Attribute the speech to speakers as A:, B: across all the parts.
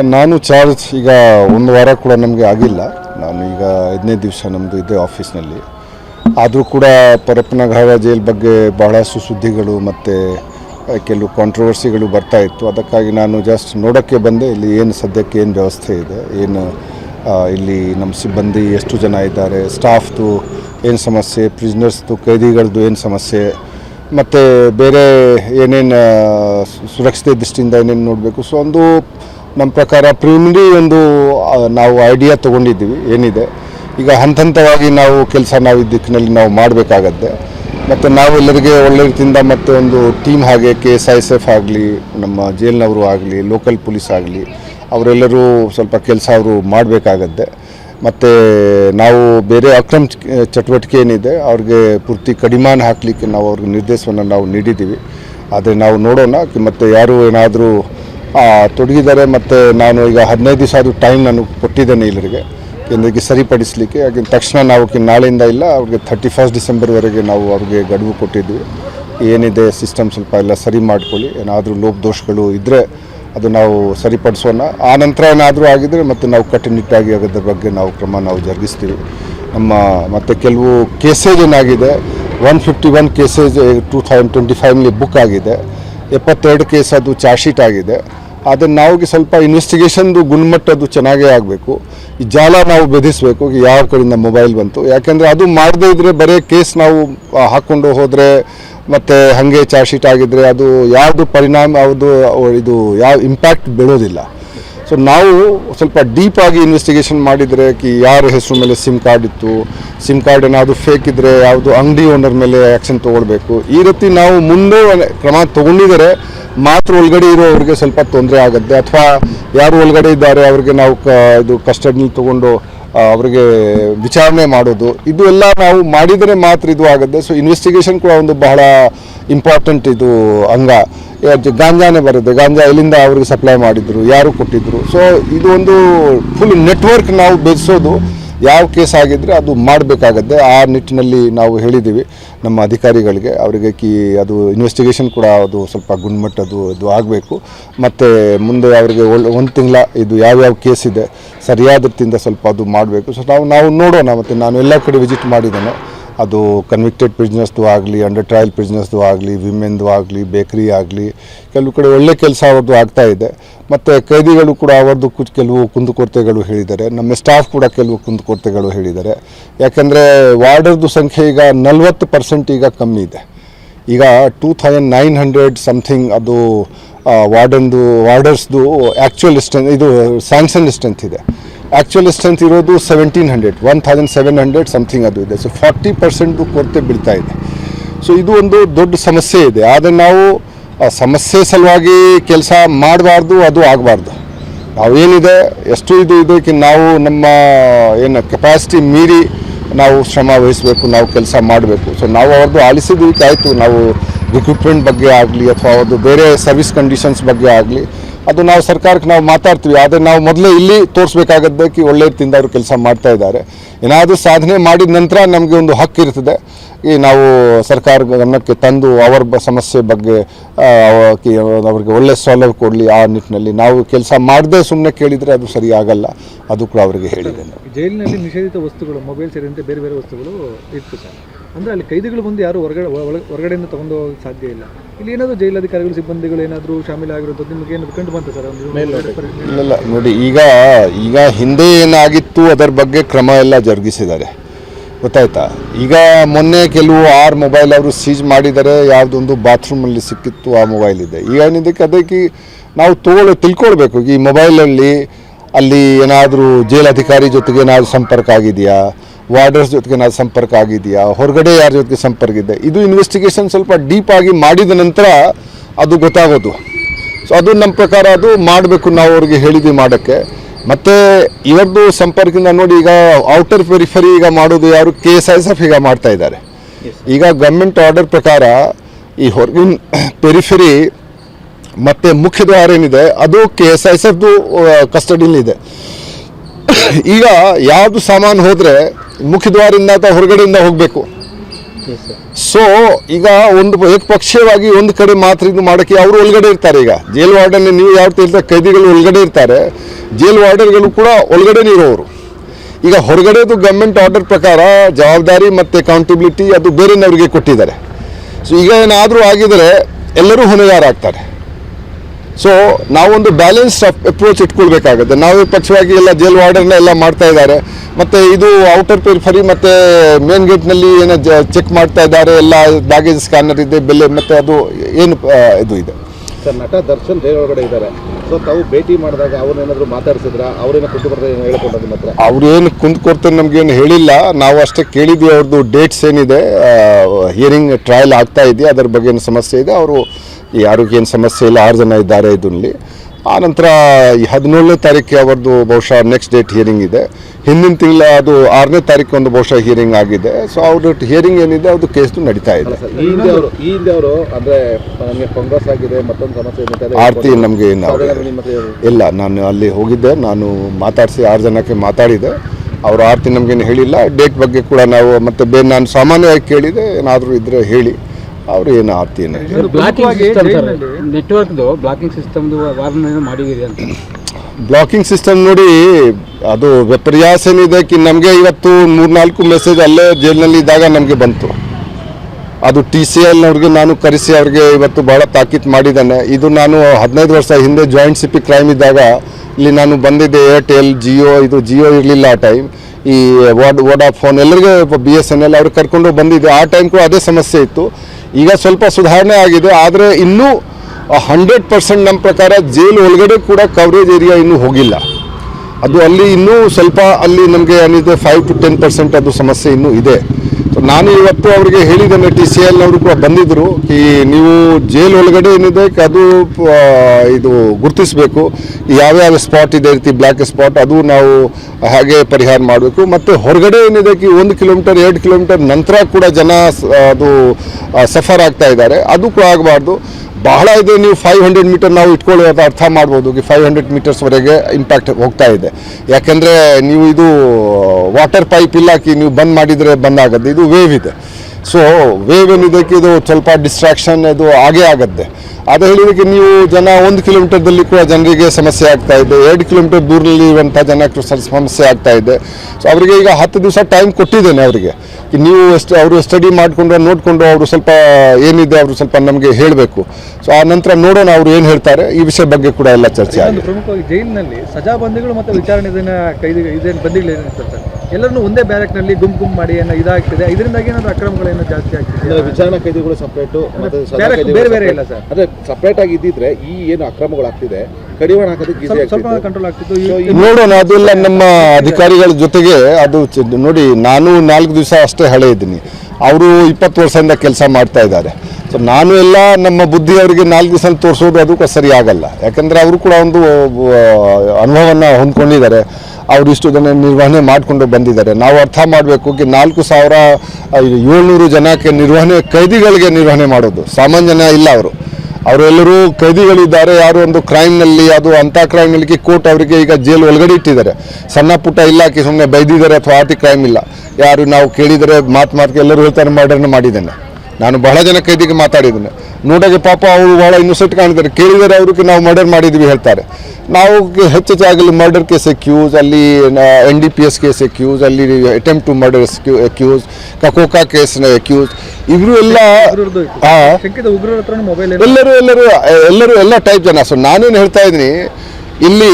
A: ನಾನು ಚಾರ್ಜ್ ಈಗ ಒಂದು ವಾರ ಕೂಡ ನಮಗೆ ಆಗಿಲ್ಲ. ನಾನು ಈಗ ಐದನೇ ದಿವಸ ನಮ್ಮದು ಇದೆ ಆಫೀಸ್ನಲ್ಲಿ. ಆದರೂ ಕೂಡ ಪರಪ್ಪನಘಾವ ಜೈಲ್ ಬಗ್ಗೆ ಬಹಳಷ್ಟು ಸುದ್ದಿಗಳು ಮತ್ತು ಕೆಲವು ಕಾಂಟ್ರವರ್ಸಿಗಳು ಬರ್ತಾ ಇತ್ತು. ಅದಕ್ಕಾಗಿ ನಾನು ಜಸ್ಟ್ ನೋಡೋಕ್ಕೆ ಬಂದೆ, ಇಲ್ಲಿ ಏನು ಸದ್ಯಕ್ಕೆ ಏನು ವ್ಯವಸ್ಥೆ ಇದೆ, ಏನು ಇಲ್ಲಿ ನಮ್ಮ ಸಿಬ್ಬಂದಿ ಎಷ್ಟು ಜನ ಇದ್ದಾರೆ ಸ್ಟಾಫ್ದು ಏನು ಸಮಸ್ಯೆ ಪ್ರಿಸ್ನರ್ಸ್ದು ಕೈದಿಗಳದ್ದು ಏನು ಸಮಸ್ಯೆ, ಮತ್ತು ಬೇರೆ ಏನೇನು ಸುರಕ್ಷತೆ ದೃಷ್ಟಿಯಿಂದ ಏನೇನು ನೋಡಬೇಕು. ಸೊ ಒಂದು ನಮ್ಮ ಪ್ರಕಾರ ಪ್ರಿಮಿನರಿ ಒಂದು ನಾವು ಐಡಿಯಾ ತೊಗೊಂಡಿದ್ದೀವಿ, ಏನಿದೆ. ಈಗ ಹಂತ ಹಂತವಾಗಿ ನಾವು ಕೆಲಸ ನಾವು ಈ ದಿಕ್ಕಿನಲ್ಲಿ ನಾವು ಮಾಡಬೇಕಾಗತ್ತೆ. ಮತ್ತು ನಾವೆಲ್ಲರಿಗೆ ಒಳ್ಳೆಯ ರೀತಿಯಿಂದ ಮತ್ತು ಒಂದು ಟೀಮ್ ಹಾಗೆ K S I S F ಆಗಲಿ, ನಮ್ಮ ಜೈಲ್ನವರು ಆಗಲಿ ಲೋಕಲ್ ಪೊಲೀಸ್ ಆಗಲಿ, ಅವರೆಲ್ಲರೂ ಸ್ವಲ್ಪ ಕೆಲಸ ಅವರು ಮಾಡಬೇಕಾಗತ್ತೆ. ಮತ್ತು ನಾವು ಬೇರೆ ಅಕ್ರಮ ಚಟುವಟಿಕೆ ಏನಿದೆ, ಅವ್ರಿಗೆ ಪೂರ್ತಿ ಕಡಿಮಾನ ಹಾಕಲಿಕ್ಕೆ ನಾವು ಅವ್ರಿಗೆ ನಿರ್ದೇಶವನ್ನು ನಾವು ನೀಡಿದ್ದೀವಿ. ಆದರೆ ನಾವು ನೋಡೋಣ, ಮತ್ತು ಯಾರು ಏನಾದರೂ ತೊಡಗಿದ್ದಾರೆ ಮತ್ತು ನಾನು ಈಗ ಹದಿನೈದು ದಿವಸ ಅದು ಟೈಮ್ ನಾನು ಕೊಟ್ಟಿದ್ದೇನೆ ಇಲ್ಲರಿಗೆ ಇದಕ್ಕೆ ಸರಿಪಡಿಸಲಿಕ್ಕೆ. ಹಾಗೆ ತಕ್ಷಣ ನಾವು ನಾಳೆಯಿಂದ ಇಲ್ಲ, ಅವ್ರಿಗೆ ಥರ್ಟಿ ಫಸ್ಟ್ ಡಿಸೆಂಬರ್ವರೆಗೆ ನಾವು ಅವ್ರಿಗೆ ಗಡುವು ಕೊಟ್ಟಿದ್ವಿ. ಏನಿದೆ ಸಿಸ್ಟಮ್ ಸ್ವಲ್ಪ ಎಲ್ಲ ಸರಿ ಮಾಡ್ಕೊಳ್ಳಿ. ಏನಾದರೂ ಲೋಪ ದೋಷಗಳು ಇದ್ದರೆ ಅದು ನಾವು ಸರಿಪಡಿಸೋಣ. ಆ ನಂತರ ಏನಾದರೂ ಆಗಿದರೆ ಮತ್ತು ನಾವು ಕಟ್ಟುನಿಟ್ಟಾಗಿ ಅದರ ಬಗ್ಗೆ ನಾವು ಕ್ರಮ ನಾವು ಜರುಗಿಸ್ತೀವಿ. ನಮ್ಮ ಮತ್ತು ಕೆಲವು ಕೇಸೇಜ್ ಏನಾಗಿದೆ one fifty one cases two thousand twenty ಫೈವ್ನಲ್ಲಿ book ಆಗಿದೆ. ಎಪ್ಪತ್ತೆರಡು ಕೇಸ್ ಅದು ಚಾರ್ಜ್ ಶೀಟ್ ಆಗಿದೆ. ಆದರೆ ನಾವು ಸ್ವಲ್ಪ ಇನ್ವೆಸ್ಟಿಗೇಷನ್ದು ಗುಣಮಟ್ಟದ್ದು ಚೆನ್ನಾಗೇ ಆಗಬೇಕು. ಈ ಜಾಲ ನಾವು ಬೆದಿಸ್ಬೇಕು ಯಾವ ಕಡೆಯಿಂದ ಮೊಬೈಲ್ ಬಂತು. ಯಾಕೆಂದರೆ ಅದು ಮಾಡದೇ ಇದ್ದರೆ ಬರೀ ಕೇಸ್ ನಾವು ಹಾಕ್ಕೊಂಡು ಹೋದರೆ ಮತ್ತು ಹಾಗೆ ಚಾರ್ಜ್ ಶೀಟ್ ಆಗಿದ್ದರೆ ಅದು ಯಾವುದು ಪರಿಣಾಮ, ಯಾವುದು, ಇದು, ಯಾವ ಇಂಪ್ಯಾಕ್ಟ್ ಬೀಳೋದಿಲ್ಲ. ಸೊ ನಾವು ಸ್ವಲ್ಪ ಡೀಪಾಗಿ ಇನ್ವೆಸ್ಟಿಗೇಷನ್ ಮಾಡಿದರೆ ಕಿ ಯಾರ ಹೆಸರು ಮೇಲೆ ಸಿಮ್ ಕಾರ್ಡ್ ಇತ್ತು ಸಿಮ್ ಕಾರ್ಡ್ ಏನಾದರೂ ಫೇಕ್ ಇದ್ದರೆ ಯಾವುದು ಅಂಗಡಿ ಓನರ್ ಮೇಲೆ ಆ್ಯಕ್ಷನ್ ತೊಗೊಳ್ಬೇಕು. ಈ ರೀತಿ ನಾವು ಮುಂದೆ ಕ್ರಮ ತೊಗೊಂಡಿದ್ದರೆ ಮಾತ್ರ ಒಳಗಡೆ ಇರೋರಿಗೆ ಸ್ವಲ್ಪ ತೊಂದರೆ ಆಗುತ್ತೆ. ಅಥವಾ ಯಾರು ಒಳಗಡೆ ಇದ್ದಾರೆ, ಅವ್ರಿಗೆ ನಾವು ಕ ಇದು ಕಸ್ಟಡಿಲಿ ತೊಗೊಂಡು ಅವರಿಗೆ ವಿಚಾರಣೆ ಮಾಡೋದು, ಇದು ಎಲ್ಲ ನಾವು ಮಾಡಿದರೆ ಮಾತ್ರ ಇದು ಆಗುತ್ತೆ. ಸೊ ಇನ್ವೆಸ್ಟಿಗೇಷನ್ ಕೂಡ ಒಂದು ಬಹಳ ಇಂಪಾರ್ಟೆಂಟ್ ಇದು ಅಂಗ. ಗಾಂಜಾನೇ ಬರುತ್ತೆ. ಗಾಂಜಾ ಎಲ್ಲಿಂದ ಅವ್ರಿಗೆ ಸಪ್ಲೈ ಮಾಡಿದ್ರು, ಯಾರು ಕೊಟ್ಟಿದ್ರು. ಸೊ ಇದು ಒಂದು ಫುಲ್ ನೆಟ್ವರ್ಕ್ ನಾವು ಬೆಳೆಸೋದು. ಯಾವ ಕೇಸ್ ಆಗಿದ್ದರೆ ಅದು ಮಾಡಬೇಕಾಗತ್ತೆ. ಆ ನಿಟ್ಟಿನಲ್ಲಿ ನಾವು ಹೇಳಿದ್ದೀವಿ ನಮ್ಮ ಅಧಿಕಾರಿಗಳಿಗೆ. ಅವರಿಗೆ ಕಿ, ಅದು ಇನ್ವೆಸ್ಟಿಗೇಷನ್ ಕೂಡ ಅದು ಸ್ವಲ್ಪ ಗುಣಮಟ್ಟದ್ದು ಇದು ಆಗಬೇಕು. ಮತ್ತು ಮುಂದೆ ಅವರಿಗೆ ಒಂದು ತಿಂಗಳ ಇದು ಯಾವ್ಯಾವ ಕೇಸ್ ಇದೆ, ಸರಿಯಾದ ರೀತಿಯಿಂದ ಸ್ವಲ್ಪ ಅದು ಮಾಡಬೇಕು. ಸೊ ನಾವು ನಾವು ನೋಡೋಣ. ಮತ್ತು ನಾನು ಎಲ್ಲ ಕಡೆ ವಿಸಿಟ್ ಮಾಡಿದ್ದೇನೆ. ಅದು ಕನ್ವಿಕ್ಟೆಡ್ ಪ್ರಿಸ್ನಸ್ದು ಆಗಲಿ ಅಂಡರ್ ಟ್ರಯಲ್ ಪ್ರಿಸ್ನಸ್ದು ಆಗಲಿ ವಿಮೆನ್ದು ಆಗಲಿ ಬೇಕರಿ ಆಗಲಿ, ಕೆಲವು ಕಡೆ ಒಳ್ಳೆ ಕೆಲಸ ಅವ್ರದ್ದು ಆಗ್ತಾ ಇದೆ. ಮತ್ತು ಕೈದಿಗಳು ಕೂಡ ಅವ್ರದ್ದು ಕು ಕೆಲವು ಕುಂದುಕೊರತೆಗಳು ಹೇಳಿದ್ದಾರೆ. ನಮ್ಮ ಸ್ಟಾಫ್ ಕೂಡ ಕೆಲವು ಕುಂದುಕೊರತೆಗಳು ಹೇಳಿದ್ದಾರೆ. ಯಾಕೆಂದರೆ ವಾರ್ಡರ್ದು ಸಂಖ್ಯೆ ಈಗ ನಲ್ವತ್ತು ಪರ್ಸೆಂಟ್ ಈಗ ಕಮ್ಮಿ ಇದೆ. ಈಗ two thousand nine hundred something ಅದು ವಾರ್ಡನ್ದು, ವಾರ್ಡರ್ಸ್ದು ಆ್ಯಕ್ಚುಯಲ್ ಸ್ಟ್ರೆಂತ್ ಇದು ಸ್ಯಾಂಕ್ಷನ್ ಸ್ಟ್ರೆಂತ್ ಇದೆ. ಆ್ಯಕ್ಚುಯಲ್ ಸ್ಟ್ರೆಂತ್ ಇರೋದು seventeen hundred one thousand seven hundred something ಅದು ಇದೆ. ಸೊ ಫಾರ್ಟಿ ಪರ್ಸೆಂಟ್ದು ಕೊರತೆ ಬೀಳ್ತಾ ಇದೆ. ಸೊ ಇದು ಒಂದು ದೊಡ್ಡ ಸಮಸ್ಯೆ ಇದೆ. ಆದರೆ ನಾವು ಸಮಸ್ಯೆ ಸಲುವಾಗಿ ಕೆಲಸ ಮಾಡಬಾರ್ದು, ಅದು ಆಗಬಾರ್ದು. ನಾವೇನಿದೆ, ಎಷ್ಟು ಇದು ಇದಕ್ಕೆ ನಾವು ನಮ್ಮ, ಏನು ಕೆಪಾಸಿಟಿ ಮೀರಿ ನಾವು ಶ್ರಮ ವಹಿಸಬೇಕು, ನಾವು ಕೆಲಸ ಮಾಡಬೇಕು. ಸೊ ನಾವು ಅವ್ರದ್ದು ಆಲಿಸಿದ್ದಕ್ಕೆ ಆಯಿತು. ನಾವು ರಿಕ್ರೂಟ್ಮೆಂಟ್ ಬಗ್ಗೆ ಆಗಲಿ ಅಥವಾ ಅವ್ರದ್ದು ಬೇರೆ ಸರ್ವಿಸ್ ಕಂಡೀಷನ್ಸ್ ಬಗ್ಗೆ ಆಗಲಿ. ಅದು ನಾವು ಸರ್ಕಾರಕ್ಕೆ ನಾವು ಮಾತಾಡ್ತೀವಿ. ಆದರೆ ನಾವು ಮೊದಲೇ ಇಲ್ಲಿ ತೋರಿಸ್ಬೇಕಾಗದ್ದಕ್ಕೆ ಒಳ್ಳೆ ರೀತಿಯಿಂದ ಅವರು ಕೆಲಸ ಮಾಡ್ತಾ ಇದ್ದಾರೆ. ಏನಾದರೂ ಸಾಧನೆ ಮಾಡಿದ ನಂತರ ನಮಗೆ ಒಂದು ಹಕ್ಕು ಇರ್ತದೆ. ಈ ನಾವು ಸರ್ಕಾರ ಗಮನಕ್ಕೆ ತಂದು ಅವರ ಸಮಸ್ಯೆ ಬಗ್ಗೆ ಅವರಿಗೆ ಅವ- ಅವ್ರಿಗೆ ಒಳ್ಳೆ ಸೌಲಭ್ಯ ಕೊಡಲಿ ಆ ನಿಟ್ಟಿನಲ್ಲಿ. ನಾವು ಕೆಲಸ ಮಾಡದೆ ಸುಮ್ಮನೆ ಕೇಳಿದರೆ ಅದು ಸರಿ ಅದು ಕೂಡ ಅವರಿಗೆ ಹೇಳಿದ್ದೇನೆ.
B: ಜೈಲಿನಲ್ಲಿ ನಿಷೇಧಿತ ವಸ್ತುಗಳು, ಮೊಬೈಲ್ ಸೇರಿದಂತೆ ಬೇರೆ ಬೇರೆ ವಸ್ತುಗಳು ಇತ್ತು ಸರ್. ಅಂದರೆ ಅಲ್ಲಿ ಕೈದಿಗಳು ಬಂದು ಯಾರು ಹೊರಗಡೆ ಹೊರಗಡೆಯಿಂದ ತಗೊಂಡು ಹೋಗೋಕ್ಕೆ ಸಾಧ್ಯ ಇಲ್ಲ. ಇಲ್ಲಿ ಏನಾದರೂ ಜೈಲಧಿಕಾರಿಗಳು ಸಿಬ್ಬಂದಿಗಳು ಏನಾದರೂ ಶಾಮೀಲಾಗಿರೋದು ನಿಮಗೆ ಏನಾದರೂ ಕಂಡು ಬಂತು ಸರ್?
A: ಇಲ್ಲ ನೋಡಿ ಈಗ ಈಗ ಹಿಂದೆ ಏನಾಗಿತ್ತು ಅದರ ಬಗ್ಗೆ ಕ್ರಮ ಎಲ್ಲ ಜರುಗಿಸಿದ್ದಾರೆ. ಗೊತ್ತಾಯ್ತಾ? ಈಗ ಮೊನ್ನೆ ಕೆಲವು ಆರು ಮೊಬೈಲ್ ಅವರು ಸೀಜ್ ಮಾಡಿದ್ದಾರೆ ಯಾವುದೊಂದು ಬಾತ್ರೂಮಲ್ಲಿ ಸಿಕ್ಕಿತ್ತು ಆ ಮೊಬೈಲ್ ಇದೆ. ಈಗ ಏನಿದ್ದಕ್ಕೆ ಅದಕ್ಕೆ ನಾವು ತಗೊಳ್ಳೋ ತಿಳ್ಕೊಳ್ಬೇಕು. ಈ ಮೊಬೈಲಲ್ಲಿ ಅಲ್ಲಿ ಏನಾದರೂ ಜೈಲ್ ಅಧಿಕಾರಿ ಜೊತೆಗೆ ಏನಾದರೂ ಸಂಪರ್ಕ ಆಗಿದೆಯಾ? ವಾರ್ಡರ್ಸ್ ಜೊತೆಗೆ ಏನಾದ್ರು ಸಂಪರ್ಕ ಆಗಿದೆಯಾ ಹೊರಗಡೆ ಯಾರ ಜೊತೆಗೆ ಸಂಪರ್ಕ ಇದೆ? ಇದು ಇನ್ವೆಸ್ಟಿಗೇಷನ್ ಸ್ವಲ್ಪ ಡೀಪ್ ಆಗಿ ಮಾಡಿದ ನಂತರ ಅದು ಗೊತ್ತಾಗೋದು. ಸೊ ಅದು ನಮ್ಮ ಪ್ರಕಾರ ಅದು ಮಾಡಬೇಕು ನಾವು ಅವ್ರಿಗೆ ಹೇಳಿದ್ವಿ ಮಾಡೋಕ್ಕೆ. ಮತ್ತು ಇವರದ್ದು ಸಂಪರ್ಕದಿಂದ ನೋಡಿ ಈಗ ಔಟರ್ ಪೆರಿಫರಿ ಈಗ ಮಾಡೋದು ಯಾರು K S I S F ಈಗ ಮಾಡ್ತಾ ಇದ್ದಾರೆ. ಈಗ ಗವರ್ಮೆಂಟ್ ಆರ್ಡರ್ ಪ್ರಕಾರ ಈ ಹೊರಗಿನ ಪೆರಿಫರಿ ಮತ್ತು ಮುಖ್ಯ ದ್ವಾರ ಏನಿದೆ ಅದು ಕೆ ಎಸ್ ಐ ಎಸ್ ಎಫ್ದು ಕಸ್ಟಡಿಲಿದೆ ಈಗ ಯಾವುದು ಸಾಮಾನು ಹೋದರೆ ಮುಖ್ಯ ದ್ವಾರದಿಂದ ಅಥವಾ ಹೊರಗಡೆಯಿಂದ ಹೋಗಬೇಕು. ಸೊ ಈಗ ಒಂದು ಏಕಪಕ್ಷೀಯವಾಗಿ ಒಂದು ಕಡೆ ಮಾತ್ರ ಇದು ಮಾಡೋಕ್ಕೆ ಅವರು ಒಳಗಡೆ ಇರ್ತಾರೆ ಈಗ. ಜೇಲ್ ವಾರ್ಡನ್ ನೀವು ಯಾವ ರೀತಿ ಕೈದಿಗಳು ಒಳಗಡೆ ಇರ್ತಾರೆ. ಜೇಲ್ ವಾರ್ಡರ್ಗಳು ಕೂಡ ಒಳಗಡೆ ಇರೋರು. ಈಗ ಹೊರಗಡೆದು ಗವರ್ಮೆಂಟ್ ಆರ್ಡರ್ ಪ್ರಕಾರ ಜವಾಬ್ದಾರಿ ಮತ್ತು ಅಕೌಂಟಬಿಲಿಟಿ ಅದು ಬೇರೆನವರಿಗೆ ಕೊಟ್ಟಿದ್ದಾರೆ. ಸೊ ಈಗ ಏನಾದರೂ ಆಗಿದರೆ ಎಲ್ಲರೂ ಹೊಣೆಗಾರಾಗ್ತಾರೆ ಸೊ ನಾವೊಂದು ಬ್ಯಾಲೆನ್ಸ್ ಅಪ್ರೋಚ್ ಇಟ್ಕೊಳ್ಬೇಕಾಗುತ್ತೆ. ನಾವು ಪಕ್ಷವಾಗಿ ಎಲ್ಲ ಜೇಲ್ ವಾರ್ಡರ್ನ ಎಲ್ಲ ಮಾಡ್ತಾ ಇದ್ದಾರೆ. ಮತ್ತು ಇದು ಔಟರ್ ಪೇರ್ ಫರಿ ಮತ್ತು ಮೇನ್ ಗೇಟ್ನಲ್ಲಿ ಏನೋ ಚೆಕ್ ಮಾಡ್ತಾ ಇದ್ದಾರೆ. ಎಲ್ಲ ಬ್ಯಾಗೇಜ್ ಸ್ಕ್ಯಾನರ್ ಇದೆ ಬೆಲೆ ಮತ್ತು ಅದು ಏನು ಇದು ಇದೆ.
C: ಸರ್ ನಟ ದರ್ಶನ್ ಜೈಲ್ ಒಳಗಡೆ ಇದ್ದಾರೆ. ಸೊ ತಾವು ಭೇಟಿ ಮಾಡಿದಾಗ ಅವ್ರನ್ನೇನಾದ್ರು ಮಾತಾಡಿಸಿದ್ರ? ಅವ್ರೇನೋ ಕುಂತು ಬರ್ತಾರೆ ಏನು ಹೇಳ್ಕೊಂಡ್ರು ಮಾತ್ರ
A: ಅವ್ರೇನು ಕುಂತ್ಕೊಡ್ತಾರೆ ನಮಗೇನು ಹೇಳಿಲ್ಲ. ನಾವು ಅಷ್ಟೇ ಕೇಳಿದ್ವಿ ಅವ್ರದ್ದು ಡೇಟ್ಸ್ ಏನಿದೆ. ಹಿಯರಿಂಗ್ ಟ್ರಯಲ್ ಆಗ್ತಾ ಇದೆಯಾ? ಅದರ ಬಗ್ಗೆ ಏನು ಸಮಸ್ಯೆ ಇದೆ. ಅವರು ಯಾರಿಗೇನು ಸಮಸ್ಯೆ ಇಲ್ಲ ಆರು ಜನ ಇದ್ದಾರೆ ಇದರಲ್ಲಿ ಆನಂತರ ಈ ಹದಿನೇಳನೇ ತಾರೀಕು ಅವ್ರದ್ದು ಬಹುಶಃ ನೆಕ್ಸ್ಟ್ ಡೇಟ್ ಹಿಯರಿಂಗ್ ಇದೆ. ಹಿಂದಿನ ತಿಂಗಳ ಅದು ಆರನೇ ತಾರೀಕು ಒಂದು ಬಹುಶಃ ಹಿಯರಿಂಗ್ ಆಗಿದೆ. ಸೊ ಅವ್ರ ಹಿಯರಿಂಗ್ ಏನಿದೆ ಅದು ಕೇಸ್ದು ನಡೀತಾ ಇದೆ.
C: ಈ ಈ
A: ಆರ್ತಿ ನಮಗೆ ಇಲ್ಲ ನಾನು ಅಲ್ಲಿ ಹೋಗಿದ್ದೆ ನಾನು ಮಾತಾಡಿಸಿ ಆರು ಜನಕ್ಕೆ ಮಾತಾಡಿದೆ. ಅವರು ಆರ್ತಿ ನಮಗೇನು ಹೇಳಿಲ್ಲ. ಡೇಟ್ ಬಗ್ಗೆ ಕೂಡ ನಾವು ಮತ್ತೆ ಬೇರೆ ನಾನು ಸಾಮಾನ್ಯವಾಗಿ ಕೇಳಿದೆ ಏನಾದರೂ ಇದ್ರೆ ಹೇಳಿ. ಅವರು ಏನು ಆರ್ತಿ ಏನು
D: ಬ್ಲಾಕಿಂಗ್ ಸಿಸ್ಟಮ್ ಸರ್
B: ಜೈಲಿನಲ್ಲಿ
D: ನೆಟ್ವರ್ಕ್ದು ಬ್ಲಾಕಿಂಗ್ ಸಿಸ್ಟಮ್ದು ಮಾಡಿದ್ದೀರಿ ಅಂತ?
A: ಬ್ಲಾಕಿಂಗ್ ಸಿಸ್ಟಮ್ ನೋಡಿ ಅದು ವಿಪರ್ಯಾಸ ಏನಿದೆ ಕಿ ನಮಗೆ ಇವತ್ತು ಮೂರ್ನಾಲ್ಕು ಮೆಸೇಜ್ ಅಲ್ಲೇ ಜೈಲಿನಲ್ಲಿ ಇದ್ದಾಗ ನಮಗೆ ಬಂತು. ಅದು ಟಿ ಸಿ ಎಲ್ನವ್ರಿಗೆ ನಾನು ಕರೆಸಿ ಅವ್ರಿಗೆ ಇವತ್ತು ಭಾಳ ತಾಕೀತು ಮಾಡಿದ್ದಾನೆ. ಇದು ನಾನು ಹದಿನೈದು ವರ್ಷ ಹಿಂದೆ ಜಾಯಿಂಟ್ ಸಿಪಿ ಕ್ರೈಮ್ ಇದ್ದಾಗ ಇಲ್ಲಿ ನಾನು ಬಂದಿದ್ದೆ ಏರ್ಟೆಲ್ ಜಿಯೋ ಇದು ಜಿಯೋ ಇರಲಿಲ್ಲ ಆ ಟೈಮ್ ಈ ವಾಡ್ ವೋಡಾಫೋನ್ ಎಲ್ಲರಿಗೂ ಬಿ ಎಸ್ ಎನ್ ಎಲ್ ಅವ್ರಿಗೆ ಕರ್ಕೊಂಡು ಬಂದಿದ್ದೆ. ಆ ಟೈಮ್ ಕೂಡ ಅದೇ ಸಮಸ್ಯೆ ಇತ್ತು. ಈಗ ಸ್ವಲ್ಪ ಸುಧಾರಣೆ ಆಗಿದೆ. ಆದರೆ ಇನ್ನೂ ಹಂಡ್ರೆಡ್ ಪರ್ಸೆಂಟ್ ನಮ್ಮ ಪ್ರಕಾರ ಜೈಲು ಒಳಗಡೆ ಕೂಡ ಕವರೇಜ್ ಏರಿಯಾ ಇನ್ನೂ ಹೋಗಿಲ್ಲ. ಅದು ಅಲ್ಲಿ ಇನ್ನೂ ಸ್ವಲ್ಪ ಅಲ್ಲಿ ನಮಗೆ ಏನಿದೆ ಫೈವ್ ಟು ಟೆನ್ ಪರ್ಸೆಂಟ್ ಅದು ಸಮಸ್ಯೆ ಇನ್ನೂ ಇದೆ. ನಾನು ಇವತ್ತು ಅವರಿಗೆ ಹೇಳಿದ್ದೇನೆ ಟಿ ಸಿ ಎಲ್ನವರು ಕೂಡ ಬಂದಿದ್ದರು ಈ ನೀವು ಜೈಲ್ ಒಳಗಡೆ ಏನಿದೆ ಅದು ಇದು ಗುರುತಿಸಬೇಕು. ಯಾವ್ಯಾವ ಸ್ಪಾಟ್ ಇದೆ ರೀತಿ ಬ್ಲ್ಯಾಕ್ ಸ್ಪಾಟ್ ಅದು ನಾವು ಹಾಗೆ ಪರಿಹಾರ ಮಾಡಬೇಕು. ಮತ್ತು ಹೊರಗಡೆ ಏನಿದೆ ಕಿ ಒಂದು ಕಿಲೋಮೀಟರ್ ಎರಡು ಕಿಲೋಮೀಟರ್ ನಂತರ ಕೂಡ ಜನ ಅದು ಸಫರ್ ಆಗ್ತಾ ಇದ್ದಾರೆ. ಅದು ಕೂಡ ಆಗಬಾರ್ದು. ಬಹಳ ಇದೆ, ನೀವು ಫೈವ್ ಹಂಡ್ರೆಡ್ ಮೀಟರ್ ನಾವು ಇಟ್ಕೊಳ್ಳೋದು ಅರ್ಥ ಮಾಡ್ಬೋದು. ಫೈವ್ ಹಂಡ್ರೆಡ್ ಮೀಟರ್ಸ್ವರೆಗೆ ಇಂಪ್ಯಾಕ್ಟ್ ಹೋಗ್ತಾ ಇದೆ. ಯಾಕೆಂದರೆ ನೀವು ಇದು ವಾಟರ್ ಪೈಪ್ ಇಲ್ಲಾಕಿ ನೀವು ಬಂದ್ ಮಾಡಿದರೆ ಬಂದ್ ಆಗುತ್ತೆ. ಇದು ವೇವ್ ಇದೆ. ಸೊ ವೇವ್ ಏನಿದಕ್ಕೆ ಇದು ಸ್ವಲ್ಪ ಡಿಸ್ಟ್ರಾಕ್ಷನ್ ಇದು ಆಗೇ ಆಗುತ್ತೆ. ಅದು ಹೇಳಿದಕ್ಕೆ ನೀವು ಜನ ಒಂದು ಕಿಲೋಮೀಟರ್ದಲ್ಲಿ ಕೂಡ ಜನರಿಗೆ ಸಮಸ್ಯೆ ಆಗ್ತಾ ಇದೆ. ಎರಡು ಕಿಲೋಮೀಟರ್ ದೂರದಲ್ಲಿ ಇರುವಂಥ ಜನಕ್ಕೆ ಸಮಸ್ಯೆ ಆಗ್ತಾ ಇದೆ. ಸೊ ಅವರಿಗೆ ಈಗ ಹತ್ತು ದಿವಸ ಟೈಮ್ ಕೊಟ್ಟಿದ್ದೇನೆ ಅವರಿಗೆ. ನೀವು ಎಷ್ಟು ಅವರು ಸ್ಟಡಿ ಮಾಡಿಕೊಂಡು ನೋಡಿಕೊಂಡು ಅವರು ಸ್ವಲ್ಪ ಏನಿದೆ ಅವರು ಸ್ವಲ್ಪ ನಮಗೆ ಹೇಳಬೇಕು. ಸೊ ಆ ನಂತರ ನೋಡೋಣ ಅವರು ಏನು ಹೇಳ್ತಾರೆ. ಈ ವಿಷಯ ಬಗ್ಗೆ ಕೂಡ ಎಲ್ಲ ಚರ್ಚೆ ಆಗಿದೆ.
B: ಪ್ರಮುಖವಾಗಿ ಜೈಲಿನಲ್ಲಿ ಸಜಾ ಬಂದಿಗಳು ಮತ್ತು ವಿಚಾರಣೆ ದಿನ ಕೈದಿ ಇದೇನು ಬಂದಿಗಳು ಎಲ್ಲರನ್ನೂ ಒಂದೇ ಬ್ಯಾರಕ್ನಲ್ಲಿ ಗುಂಪು ಗುಂಪು ಮಾಡಿ ಏನೋ ಇದಾಗ್ತಿದೆ. ಇದರಿಂದಾಗಿ ಏನಾದ್ರು ಅಕ್ರಮಗಳೇನೋ ಜಾಸ್ತಿ ಆಗ್ತಿದೆ?
C: ವಿಚಾರಣಾ ಕೈದಿಗಳು ಸಪ್ರೇಟು
B: ಬೇರೆ- ಬೇರೆ ಇಲ್ಲ ಸರ್.
C: ಅದೇ ಸಪ್ರೇಟ್ ಆಗಿ ಇದ್ದಿದ್ರೆ ಈ ಏನು ಅಕ್ರಮಗಳಾಗ್ತಿದೆ ಕಡಿವಾಣ ಹಾಕೋದಕ್ಕೆ
B: ಸ್ವಲ್ಪ ಸ್ವಲ್ಪ ಕಂಟ್ರೋಲ್ ಆಗ್ತಿತ್ತು.
A: ನೋಡೋಣ ಅದೆಲ್ಲ ನಮ್ಮ ಅಧಿಕಾರಿಗಳ ಜೊತೆಗೆ ಅದು ನೋಡಿ ನಾನು ನಾಲ್ಕು ದಿವಸ ಅಷ್ಟೇ ಹಳೆ ಇದ್ದೀನಿ. ಅವರು ಇಪ್ಪತ್ತು ವರ್ಷದಿಂದ ಕೆಲಸ ಮಾಡ್ತಾ ಇದ್ದಾರೆ. ಸೊ ನಾನು ಎಲ್ಲ ನಮ್ಮ ಬುದ್ಧಿ ಅವರಿಗೆ ನಾಲ್ಕು ದಿವಸ ತೋರಿಸೋದು ಅದು ಕೂಡ ಸರಿ ಆಗಲ್ಲ. ಯಾಕಂದರೆ ಅವರು ಕೂಡ ಒಂದು ಅನುಭವವನ್ನು ಹೊಂದ್ಕೊಂಡಿದ್ದಾರೆ. ಅವರು ಇಷ್ಟು ಜನ ನಿರ್ವಹಣೆ ಮಾಡಿಕೊಂಡು ಬಂದಿದ್ದಾರೆ. ನಾವು ಅರ್ಥ ಮಾಡಬೇಕು ಕಿ ನಾಲ್ಕು ಸಾವಿರ ಏಳ್ನೂರು ಜನಕ್ಕೆ ನಿರ್ವಹಣೆ, ಕೈದಿಗಳಿಗೆ ನಿರ್ವಹಣೆ ಮಾಡೋದು. ಸಾಮಾನ್ಯ ಜನ ಇಲ್ಲ ಅವರು. ಅವರೆಲ್ಲರೂ ಕೈದಿಗಳಿದ್ದಾರೆ. ಯಾರು ಒಂದು ಕ್ರೈಮ್ನಲ್ಲಿ, ಅದು ಅಂಥ ಕ್ರೈಮ್ನಲ್ಲಿ ಕೋರ್ಟ್ ಅವರಿಗೆ ಈಗ ಜೈಲ್ ಒಳಗಡೆ ಇಟ್ಟಿದ್ದಾರೆ. ಸಣ್ಣ ಪುಟ್ಟ ಇಲಾಖೆ ಸುಮ್ಮನೆ ಬೈದಿದ್ದಾರೆ ಅಥವಾ ಆರ್ಟಿ ಕ್ರೈಮ್ ಇಲ್ಲ. ಯಾರು ನಾವು ಕೇಳಿದರೆ ಮಾತು ಮಾತಿಗೆ ಎಲ್ಲರೂ ಹೇಳ್ತಾರೆ, ಮರ್ಡರ್ನ ಮಾಡಿದ್ದೇನೆ. ನಾನು ಬಹಳ ಜನ ಕೈದಿಗೆ ಮಾತಾಡಿದ್ದೇನೆ. ನೋಡೋಕೆ ಪಾಪ ಅವರು ಬಹಳ ಇನ್ನೊಸೆಟ್ ಕಾಣಿದ್ದಾರೆ ಕೇಳಿದರೆ ಅವ್ರಿಗೆ ನಾವು ಮರ್ಡರ್ ಮಾಡಿದ್ವಿ ಹೇಳ್ತಾರೆ. ನಾವು ಹೆಚ್ಚೆಚ್ಚಾಗಲಿ ಮರ್ಡರ್ ಕೇಸ್ ಅಕ್ಯೂಸ್ ಅಲ್ಲಿ N D P S case accused ಅಲ್ಲಿ ಅಟೆಂಪ್ಟ್ ಟು ಮರ್ಡರ್ ಅಕ್ಯೂಸ್ ಕಕೋಕಾ ಕೇಸ್ನ ಅಕ್ಯೂಸ್ ಇವರು ಎಲ್ಲ ಎಲ್ಲರೂ ಎಲ್ಲರೂ ಎಲ್ಲರೂ ಎಲ್ಲ ಟೈಪ್ ಜನ. ಸೊ ನಾನೇನು ಹೇಳ್ತಾ ಇದ್ದೀನಿ ಇಲ್ಲಿ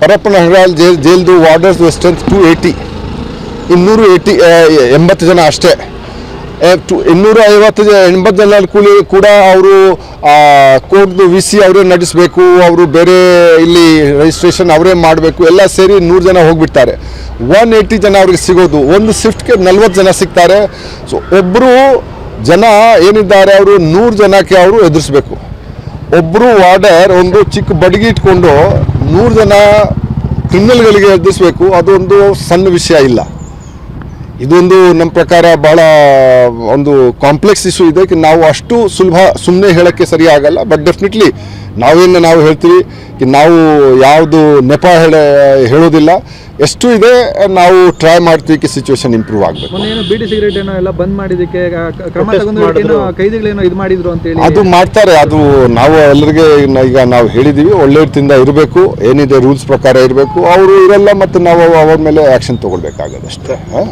A: ಪರಪ್ಪನ ಹಗರಾಲ್ ಜೈಲ್ ಜೈಲ್ದು ವಾರ್ಡರ್ಸ್ ಸ್ಟ್ರೆಂತ್ ಟು ಏಯ್ಟಿ ಇನ್ನೂರು ಏಯ್ಟಿ ಎಂಬತ್ತು ಜನ ಅಷ್ಟೇ. ಇನ್ನೂರ ಐವತ್ತು ಎಂಬತ್ತು ಜನ ಕೂಲಿ ಕೂಡ ಅವರು ಕೋರ್ಟ್ದು ವಿ ಸಿ ಅವರೇ ನಡೆಸಬೇಕು ಅವರು ಬೇರೆ ಇಲ್ಲಿ ರಿಜಿಸ್ಟ್ರೇಷನ್ ಅವರೇ ಮಾಡಬೇಕು, ಎಲ್ಲ ಸೇರಿ ನೂರು ಜನ ಹೋಗಿಬಿಡ್ತಾರೆ. ಒನ್ ಏಯ್ಟಿ ಜನ ಅವ್ರಿಗೆ ಸಿಗೋದು, ಒಂದು ಶಿಫ್ಟ್ಗೆ ನಲ್ವತ್ತು ಜನ ಸಿಗ್ತಾರೆ. ಸೊ ಒಬ್ಬರು ಜನ ಏನಿದ್ದಾರೆ, ಅವರು ನೂರು ಜನಕ್ಕೆ ಅವರು ಎದುರಿಸ್ಬೇಕು. ಒಬ್ಬರು ವಾರ್ಡರ್, ಒಂದು ಚಿಕ್ಕ ಬಡಗಿ ಇಟ್ಕೊಂಡು ನೂರು ಜನ ಕ್ರಿಮಿನಲ್ಗಳಿಗೆ ಎದುರಿಸ್ಬೇಕು, ಅದೊಂದು ಸಣ್ಣ ವಿಷಯ ಇಲ್ಲ. ಇದೊಂದು ನಮ್ಮ ಪ್ರಕಾರ ಬಹಳ ಒಂದು ಕಾಂಪ್ಲೆಕ್ಸ್ ಇಶ್ಯೂ ಇದೆ. ನಾವು ಅಷ್ಟು ಸುಲಭ ಸುಮ್ಮನೆ ಹೇಳೋಕ್ಕೆ ಸರಿ ಆಗಲ್ಲ ಬಟ್ ಡೆಫಿನೆಟ್ಲಿ ನಾವೇನು ನಾವು ಹೇಳ್ತೀವಿ ಕಿ ನಾವು ಯಾವುದು ನೆಪ ಹೇಳ ಹೇಳೋದಿಲ್ಲ. ಎಷ್ಟು ಇದೆ ನಾವು ಟ್ರೈ ಮಾಡ್ತೀವಿ ಕಿ ಸಿಚುವೇಶನ್ ಇಂಪ್ರೂವ್ ಆಗಬೇಕು.
B: ಬಿಡಿ ಸಿಗರೇಟ್ ಏನೋ ಎಲ್ಲ ಬಂದ್ ಮಾಡಿದ್ದಕ್ಕೆ ಕ- ಕ್ರಮ ಏನೋ ಕೈದಿಗಳೇನೋ ಇದು ಮಾಡಿದ್ರು ಅಂತ ಹೇಳಿ
A: ಅದು ಮಾಡ್ತಾರೆ ಅದು ನಾವು ಎಲ್ಲರಿಗೆ ಈಗ ನಾವು ಹೇಳಿದ್ದೀವಿ ಒಳ್ಳೆ ರೀತಿಯಿಂದ ಇರಬೇಕು ಏನಿದೆ ರೂಲ್ಸ್ ಪ್ರಕಾರ ಇರಬೇಕು ಅವರು ಇರಲ್ಲ ಮತ್ತು ನಾವು ಅವ್ರ ಮೇಲೆ ಆ್ಯಕ್ಷನ್ ತೊಗೊಳ್ಬೇಕಾಗದಷ್ಟೇ. ಹಾಂ?